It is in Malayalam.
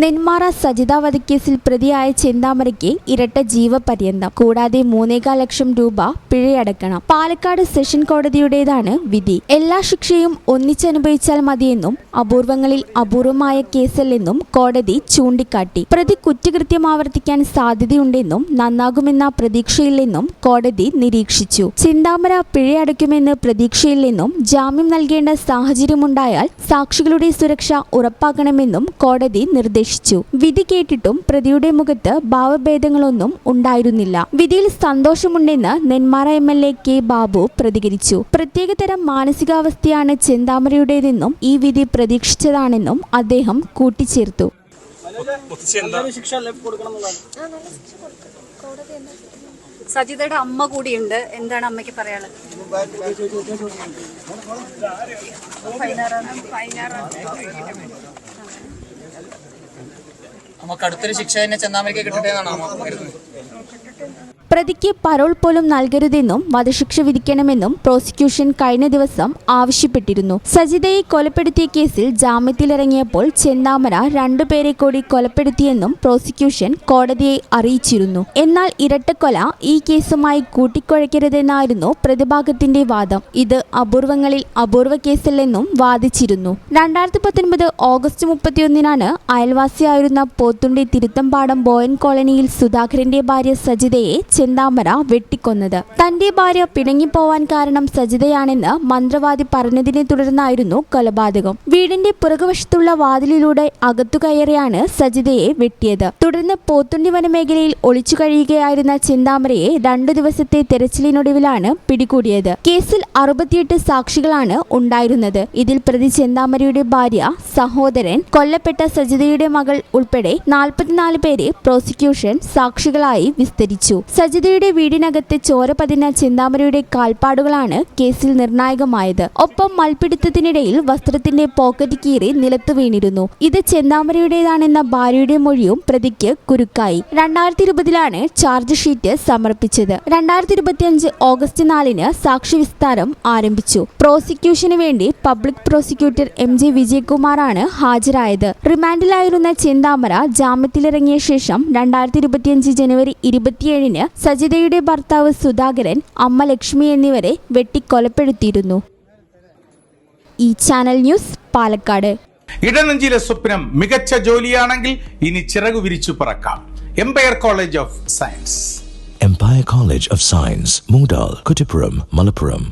നെന്മാറ സജിത വധക്കേസിൽ പ്രതിയായ ചെന്താമരയ്ക്ക് ഇരട്ട ജീവപര്യന്തം. കൂടാതെ മൂന്നേകാൽ ലക്ഷം രൂപ പിഴയടക്കണം. പാലക്കാട് സെഷൻ കോടതിയുടേതാണ് വിധി. എല്ലാ ശിക്ഷയും ഒന്നിച്ചനുഭവിച്ചാൽ മതിയെന്നും അപൂർവങ്ങളിൽ അപൂർവമായ കേസല്ലെന്നും കോടതി ചൂണ്ടിക്കാട്ടി. പ്രതി കുറ്റകൃത്യം ആവർത്തിക്കാൻ സാധ്യതയുണ്ടെന്നും നന്നാകുമെന്ന പ്രതീക്ഷയില്ലെന്നും കോടതി നിരീക്ഷിച്ചു. ചിന്താമര പിഴയടയ്ക്കുമെന്ന് പ്രതീക്ഷയില്ലെന്നും ജാമ്യം നൽകേണ്ട സാഹചര്യമുണ്ടായാൽ സാക്ഷികളുടെ സുരക്ഷ ഉറപ്പാക്കണമെന്നും കോടതി നിർദ്ദേശിച്ചു. വിധി കേട്ടിട്ടും പ്രതിയുടെ മുഖത്ത് ഭാവഭേദങ്ങളൊന്നും ഉണ്ടായിരുന്നില്ല. വിധിയിൽ സന്തോഷമുണ്ടെന്ന് Nenmara M L A K Babu പ്രതികരിച്ചു. പ്രത്യേകതരം മാനസികാവസ്ഥയാണ് ചെന്താമരയുടേതെന്നും ഈ വിധി പ്രതീക്ഷിച്ചതാണെന്നും അദ്ദേഹം കൂട്ടിച്ചേർത്തു. സജിതയുടെ അമ്മ കൂടിയുണ്ട് എന്താണ് അമ്മയ്ക്ക് പറയാനുള്ളത് നമുക്ക് അടുത്തൊരു ശിക്ഷ തന്നെ ചെന്നാമരയ്ക്ക് കിട്ടട്ടെ എന്നാണ് കരുതുന്നത്. പ്രതിക്ക് പരോൾ പോലും നൽകരുതെന്നും വധശിക്ഷ വിധിക്കണമെന്നും പ്രോസിക്യൂഷൻ കഴിഞ്ഞ ദിവസം ആവശ്യപ്പെട്ടിരുന്നു. സജിതയെ കൊലപ്പെടുത്തിയ കേസിൽ ജാമ്യത്തിലിറങ്ങിയപ്പോൾ ചെന്നാമര രണ്ടുപേരെ കൂടി കൊലപ്പെടുത്തിയെന്നും പ്രോസിക്യൂഷൻ കോടതിയെ അറിയിച്ചിരുന്നു. എന്നാൽ ഇരട്ടക്കൊല ഈ കേസുമായി കൂട്ടിക്കുഴയ്ക്കരുതെന്നായിരുന്നു പ്രതിഭാഗത്തിന്റെ വാദം. ഇത് അപൂർവങ്ങളിൽ അപൂർവ കേസല്ലെന്നും വാദിച്ചിരുന്നു. രണ്ടായിരത്തി പത്തൊൻപത് ഓഗസ്റ്റ് മുപ്പത്തിയൊന്നിനാണ് അയൽവാസിയായിരുന്ന പോത്തുണ്ടി തിരുത്തമ്പാടം ബോയൻ കോളനിയിൽ സുധാകരന്റെ ഭാര്യ സജിതയെ ചെന്താമര വെട്ടിക്കൊന്നത്. തന്റെ ഭാര്യ പിണങ്ങിപ്പോവാൻ കാരണം സജിതയാണെന്ന് മന്ത്രവാദി പറഞ്ഞതിനെ തുടർന്നായിരുന്നു കൊലപാതകം. വീടിന്റെ പുറകുവശത്തുള്ള വാതിലിലൂടെ അകത്തു കയറിയാണ് സജിതയെ വെട്ടിയത്. തുടർന്ന് പോത്തുണ്ടി വനമേഖലയിൽ ഒളിച്ചു കഴിയുകയായിരുന്ന ചെന്താമരയെ രണ്ടു ദിവസത്തെ തെരച്ചിലിനൊടുവിലാണ് പിടികൂടിയത്. കേസിൽ അറുപത്തിയെട്ട് സാക്ഷികളാണ് ഉണ്ടായിരുന്നത്. ഇതിൽ പ്രതി ചെന്താമരയുടെ ഭാര്യ സഹോദരൻ കൊല്ലപ്പെട്ട സജിതയുടെ മകൾ ഉൾപ്പെടെ നാൽപ്പത്തിനാല് പേരെ പ്രോസിക്യൂഷൻ സാക്ഷികളായി വിസ്തരിച്ചു. സജിതയുടെ വീടിനകത്ത് ചോര പതിന ചിന്താമരയുടെ കാൽപ്പാടുകളാണ് കേസിൽ നിർണായകമായത്. ഒപ്പം മൽപിടുത്തത്തിനിടയിൽ വസ്ത്രത്തിന്റെ പോക്കറ്റ് കീറി നിലത്ത് വീണിരുന്നു. ഇത് ചെന്താമരയുടേതാണെന്ന ഭാര്യയുടെ മൊഴിയും പ്രതിക്ക് കുരുക്കായി. രണ്ടായിരത്തി ഇരുപതിലാണ് ചാർജ് ഷീറ്റ് സമർപ്പിച്ചത്. രണ്ടായിരത്തി ഇരുപത്തിയഞ്ച് ഓഗസ്റ്റ് നാലിന് സാക്ഷി വിസ്താരം ആരംഭിച്ചു. പ്രോസിക്യൂഷന് വേണ്ടി പബ്ലിക് പ്രോസിക്യൂട്ടർ എം ജെ വിജയകുമാറാണ് ഹാജരായത്. റിമാൻഡിലായിരുന്ന ചെന്താമര ജാമ്യത്തിലിറങ്ങിയ ശേഷം രണ്ടായിരത്തി ഇരുപത്തിയഞ്ച് ജനുവരി ഇരുപത്തിയേഴിന് സജിതയുടെ ഭർത്താവ് സുധാകരൻ അമ്മ ലക്ഷ്മി എന്നിവരെ വെട്ടിക്കൊലപ്പെടുത്തിയിരുന്നു. ഈ ചാനൽ ന്യൂസ് പാലക്കാട്. ഇടനെഞ്ചിലെ സ്വപ്നം മികച്ച ജോലിയാണെങ്കിൽ ഇനി ചിറകു വിരിച്ചു പറക്കാം. Empire college of science Empire college of science Moondal, Kuttipuram, Malappuram.